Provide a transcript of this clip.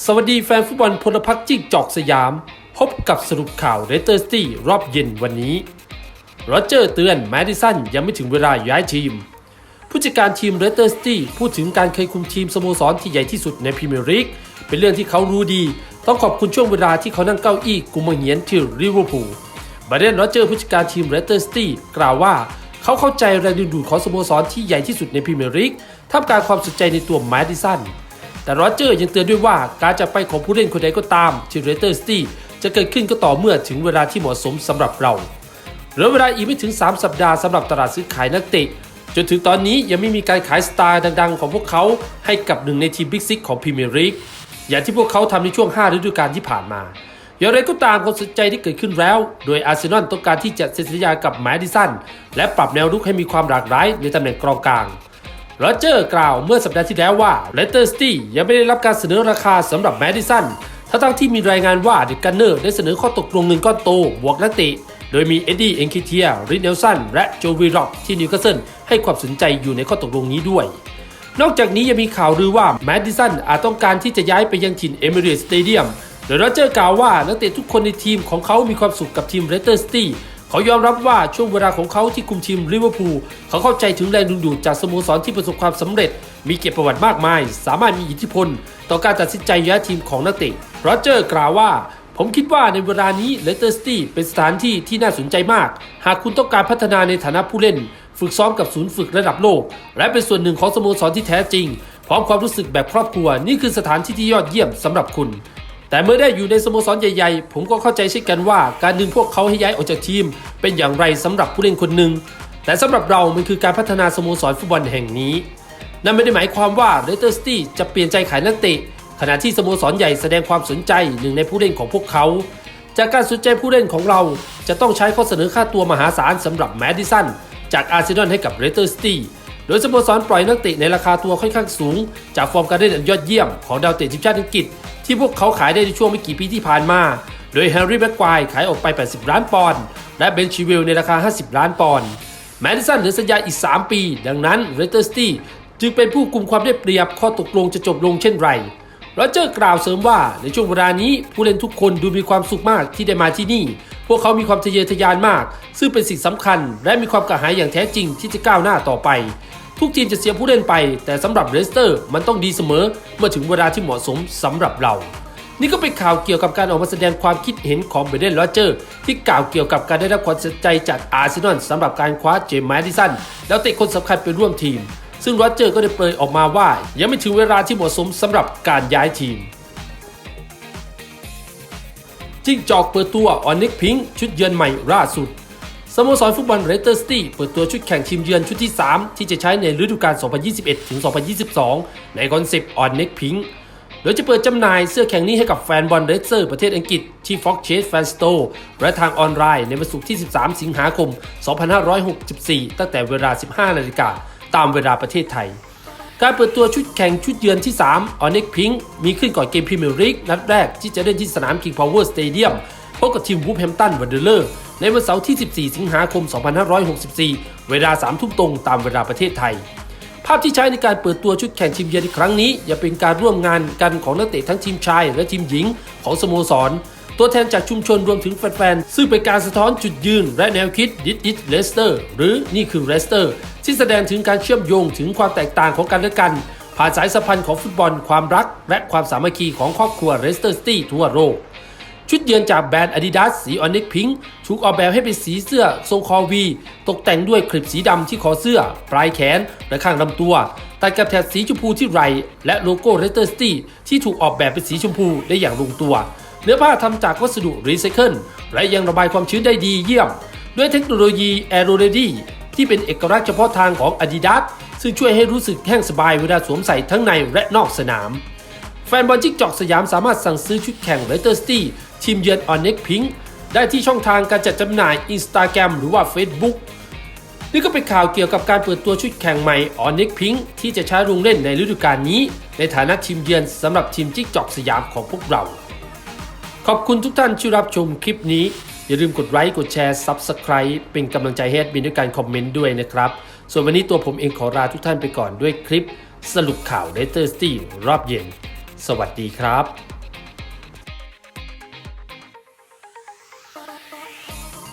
สวัสดีแฟนฟุตบอลพลพรรคจิ้งจอกสยาม พบกับสรุปข่าวเรเตอร์สตี้รอบเย็นวันนี้โรเจอร์เตือนแมดิสันยังไม่ถึงเวลาย้ายทีม ผู้จัดการทีมเรเตอร์สตี้พูดถึงการเคยคุมทีมสโมสรที่ใหญ่ที่สุดในพรีเมียร์ลีกเป็นเรื่องที่เขารู้ดี ต้องขอบคุณช่วงเวลาที่เขานั่งเก้าอี้กุมเหียนที่ลิเวอร์พูลบาเดนโรเจอร์ผู้จัดการทีมเรเตอร์สตี้กล่าวว่าเขาเข้าใจแรงดึงดูดของสโมสรที่ใหญ่ที่สุดในพรีเมียร์ลีกท่ามกลางความสนใจในตัวแมดิสัน แต่โรเจอร์ยังเตือนด้วยว่าการจะไปของผู้เล่นคนใดก็ตามที่เรเตอร์สตี้จะเกิดขึ้นก็ต่อเมื่อถึงเวลาที่เหมาะสมสำหรับเราเหลือเวลาอีกไม่ถึง 3 สัปดาห์สำหรับตลาดซื้อขายนักเตะจนถึงตอนนี้ยังไม่มีการขายสตาร์ดัง ๆ ของพวกเขาให้กับหนึ่งในทีมบิ๊กซิกของพรีเมียร์ลีกอย่างที่พวกเขาทำในช่วง 5 ฤดูกาลที่ผ่านมาอย่างไรก็ตามความสนใจที่เกิดขึ้นแล้ว โดยอาร์เซนอลต้องการที่จะเซ็นสัญญากับแมดิสันและปรับแนวรุกให้มีความหลากหลายในตำแหน่งกองกลาง โรเจอร์กล่าวเมื่อสัปดาห์ที่แล้วว่าเลสเตอร์สตี้ยังไม่ได้รับการเสนอราคาสำหรับแมดิสันทั้งที่มีรายงานว่าเดกันเนอร์ได้เสนอข้อตกลงเงินก้อนโตบวกนักเตะโดยมีเอ็ดดี้เอ็นคิเทียริเนลสันและโจวีร็อกที่นิวคาสเซิลให้ความสนใจอยู่ในข้อตกลงนี้ด้วย นอกจากนี้ยังมีข่าวลือว่าแมดดิสันอาจต้องการที่จะย้ายไปยังถิ่นเอมิเรตสเตเดียมโดยโรเจอร์กล่าวว่านักเตะทุกคนในทีมของเขามีความสุขกับทีมเรสเตอร์สตี้ เขายอมรับว่าช่วงเวลาของเขาที่คุมทีมลิเวอร์พูลเขาเข้าใจถึงแรงดึงดูดจากสโมสรที่ประสบความสำเร็จ มีเกียรติประวัติมากมาย สามารถมีอิทธิพล ต่อการตัดสินใจย้ายทีมของนักเตะโรเจอร์กล่าวว่า ผมคิดว่าในเวลานี้เลสเตอร์สตี้เป็นสถานที่ที่น่าสนใจมาก หากคุณต้องการพัฒนาในฐานะผู้เล่น ฝึกซ้อมกับศูนย์ฝึกระดับโลก และเป็นส่วนหนึ่งของสโมสรที่แท้จริง พร้อมความรู้สึกแบบครอบครัว นี่คือสถานที่ที่ยอดเยี่ยมสำหรับคุณ แต่เมื่อได้อยู่ในสโมสรใหญ่ๆ ผมก็เข้าใจเช่นกันว่า การดึงพวกเขาให้ย้ายออกจากทีม เป็นอย่างไรสำหรับผู้เล่นคนหนึ่งแต่สำหรับเรามันคือการพัฒนาสโมสรฟุตบอลแห่งนี้ นั่นไม่ได้หมายความว่าเรเตอร์สตี้จะเปลี่ยนใจขายนักเตะขณะที่สโมสรใหญ่แสดงความสนใจหนึ่งในผู้เล่นของพวกเขา จากการสนใจผู้เล่นของเราจะต้องใช้ข้อเสนอค่าตัวมหาศาลสำหรับแมดดิสันจากอาร์เซนอลให้กับเรเตอร์สตี้โดยสโมสรปล่อยนักเตะในราคาตัวค่อนข้างสูง จากฟอร์มการเล่นอันยอดเยี่ยมของดาวเตะทีมชาติอังกฤษ ที่พวกเขาขายได้ในช่วงไม่กี่ปีที่ผ่านมา โดยแฮร์รี่แม็กควายขายออกไป 80 ล้านปอนด์ และเบนชิวิลในราคา 50 ล้านปอนด์ แมดิสันเหลือสัญญาอีก 3 ปี ดังนั้นเรเตอร์สตี้จึงเป็นผู้กุมความได้เปรียบข้อตกลงจะจบลงเช่นไรโรเจอร์กล่าวเสริมว่าในช่วงเวลานี้ผู้เล่นทุกคนดูมีความสุขมากที่ได้มาที่นี่ พวกเขามีความทะเยอทะยานมาก ซึ่งเป็นสิ่งสำคัญ และมีความกระหายอย่างแท้จริงที่จะก้าวหน้าต่อไป ทุกทีมจะเสียผู้เล่นไป แต่สำหรับเลสเตอร์มันต้องดีเสมอ เมื่อถึงเวลาที่เหมาะสมสำหรับเรา นี่ก็เป็นข่าวเกี่ยวกับการออกมาแสดงความคิดเห็นของเบเดนโรเจอร์ที่กล่าวเกี่ยวกับการได้รับความสนใจจากอาร์เซนอลสำหรับการคว้าเจมส์แมดิสันแล้วเตะคนสำคัญไปร่วมทีม ซึ่งโรเจอร์ก็ได้เปรยออกมาว่า ยังไม่ถึงเวลาที่เหมาะสมสำหรับการย้ายทีมจิ้งจอกเปิดตัวออนนิกพิงชุดเยือนใหม่ล่าสุด สโมสรฟุตบอลเรเตอร์สตี้เปิดตัวชุดแข่งทีมเยือนชุดที่ 3 ที่จะใช้ในฤดูกาล 2021-2022 ในคอนเซปต์ออนนิกพิงโดยจะเปิดจำหน่ายเสื้อแข่งนี้ให้กับแฟนบอลเรเตอร์ประเทศอังกฤษที่ Fox Chase Fan Store และทางออนไลน์ในวันศุกร์ที่ 13 สิงหาคม 2564 ตั้งแต่เวลา 15 นาฬิกาตามเวลาประเทศไทย การเปิดตัวชุดแข่งชุดเยือนที่ 3 Onyx Pink มีขึ้นก่อนเกมพรีเมียร์ลีกนัดแรกที่จะเล่นที่สนาม King Power Stadium พบกับทีมวูฟแฮมตันวันเดอร์เลอร์ในวันเสาร์ที่ 14 สิงหาคม 2564 เวลา 3 ทุ่มตรงตามเวลาประเทศไทย ภาพที่ใช้ในการเปิดตัวชุดแข่งทีมเยือนในครั้งนี้ยังเป็นการร่วมงานกันของนักเตะทั้งทีมชาย และทีมหญิงของสโมสร ตัวแทนจากชุมชนรวมถึงแฟนๆ ซึ่งเป็นการสะท้อนจุดยืนและแนวคิด This is Leicester หรือนี่คือ Leicester ที่แสดงถึงการเชื่อมโยงถึงความแตกต่างของกันและกัน ผ่านสายสัมพันธ์ของฟุตบอล ความรัก และความสามัคคีของครอบครัว Leicester City ทั่วโลก ชุดเยือนจากแบรนด์ Adidas สีออนิกพิงค์ถูกออกแบบให้เป็นสีเสื้อทรงคอวี ตกแต่งด้วยคลิปสีดำที่คอเสื้อ ปลายแขน และข้างลำตัว ตัดกับแถบสีชมพูที่ไหล่และโลโก้ r e s t e r City ที่ถูกออกแบบเป็นสีชมพูได้อย่างลงตัว เนื้อผ้าทำจากวัสดุรีไซเคิลและยังระบายความชื้นได้ดีเยี่ยม ด้วยเทคโนโลยี Aero Ready ที่เป็นเอกลักษณ์เฉพาะทางของ Adidas ซึ่งช่วยให้รู้สึกแห้งสบายเวลาสวมใส่ทั้งในและนอกสนาม ฟนบอลจิกจอกสยามสามารถสั่งซื้อชุดแข่ง r e t e r City ทีมเยือน On Neck Pink ได้ที่ช่องทางการจัดจำหน่าย Instagram หรือว่า Facebook นี่ก็เป็นข่าวเกี่ยวกับการเปิดตัวชุดแข่งใหม่ On Neck Pink ที่จะใช้ลงเล่นในฤดูกาลนี้ ในฐานะทีมเยือนสำหรับทีมจิกจอกสยามของพวกเรา ขอบคุณทุกท่านที่รับชมคลิปนี้ อย่าลืมกดไลค์กดแชร์ Subscribe เป็นกำลังใจให้แอดมินด้วยการคอมเมนต์ด้วยนะครับ ส่วนวันนี้ตัวผมเองขอลาทุกท่านไปก่อนด้วยคลิป สรุปข่าว r e t e r City รอบเย็น สวัสดีครับ